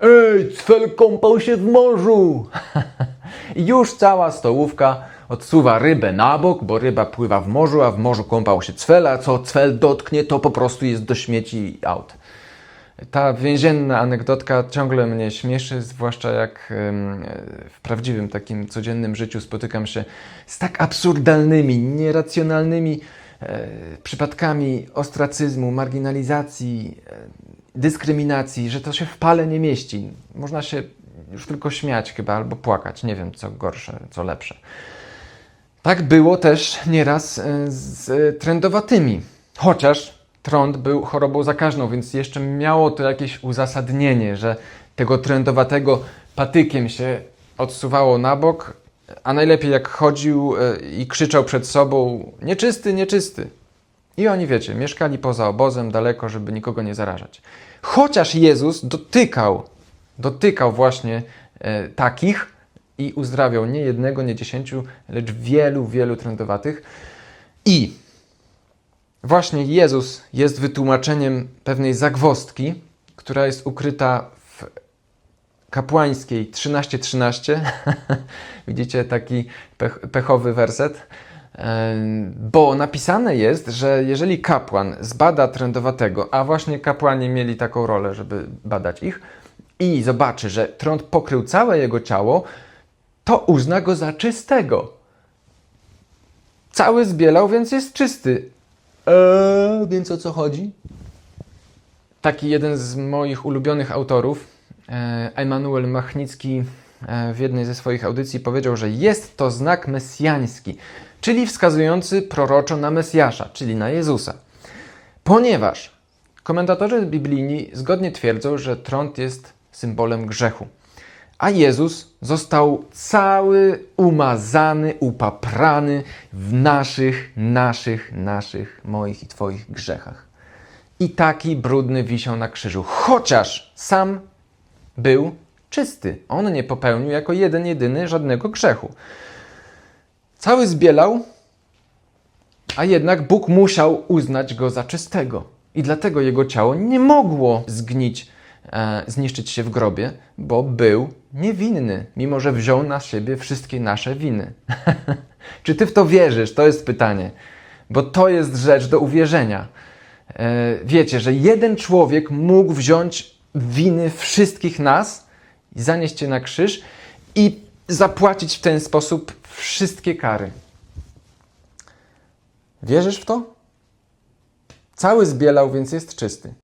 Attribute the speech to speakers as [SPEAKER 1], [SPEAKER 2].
[SPEAKER 1] Ej, Cfel kąpał się w morzu! Już cała stołówka odsuwa rybę na bok, bo ryba pływa w morzu, a w morzu kąpał się Cfel, a co Cfel dotknie, to po prostu jest do śmieci out. Ta więzienna anegdotka ciągle mnie śmieszy, zwłaszcza jak w prawdziwym takim codziennym życiu spotykam się z tak absurdalnymi, nieracjonalnymi e, przypadkami ostracyzmu, marginalizacji, e, dyskryminacji, że to się w pale nie mieści. Można się już tylko śmiać chyba albo płakać, nie wiem co gorsze, co lepsze. Tak było też nieraz e, z trędowatymi. Chociaż trąd był chorobą zakaźną, więc jeszcze miało to jakieś uzasadnienie, że tego trędowatego patykiem się odsuwało na bok, a najlepiej jak chodził e, i krzyczał przed sobą nieczysty, nieczysty. I oni, wiecie, mieszkali poza obozem, daleko, żeby nikogo nie zarażać. Chociaż Jezus dotykał, dotykał właśnie e, takich i uzdrawiał nie jednego, nie dziesięciu, lecz wielu, wielu trędowatych. I właśnie Jezus jest wytłumaczeniem pewnej zagwostki, która jest ukryta w kapłańskiej 13:13. Widzicie taki pech, pechowy werset. Bo napisane jest, że jeżeli kapłan zbada trędowatego, a właśnie kapłani mieli taką rolę, żeby badać ich, i zobaczy, że trąd pokrył całe jego ciało, to uzna go za czystego. Cały zbielał, więc jest czysty. Eee, więc o co chodzi? Taki jeden z moich ulubionych autorów, Emanuel Machnicki, e, w jednej ze swoich audycji powiedział, że jest to znak mesjański, czyli wskazujący proroczo na Mesjasza, czyli na Jezusa. Ponieważ komentatorzy biblijni zgodnie twierdzą, że trąd jest symbolem grzechu, a Jezus został cały umazany, upaprany w naszych, naszych, naszych, moich i Twoich grzechach. I taki brudny wisiał na krzyżu, chociaż sam był czysty. On nie popełnił jako jeden, jedyny żadnego grzechu. Cały zbielał, a jednak Bóg musiał uznać go za czystego. I dlatego jego ciało nie mogło zgnić, e, zniszczyć się w grobie, bo był niewinny, mimo że wziął na siebie wszystkie nasze winy. Czy ty w to wierzysz? To jest pytanie. Bo to jest rzecz do uwierzenia. E, wiecie, że jeden człowiek mógł wziąć winy wszystkich nas, i zanieść je na krzyż i zapłacić w ten sposób wszystkie kary. Wierzysz w to? Cały zbielał, więc jest czysty.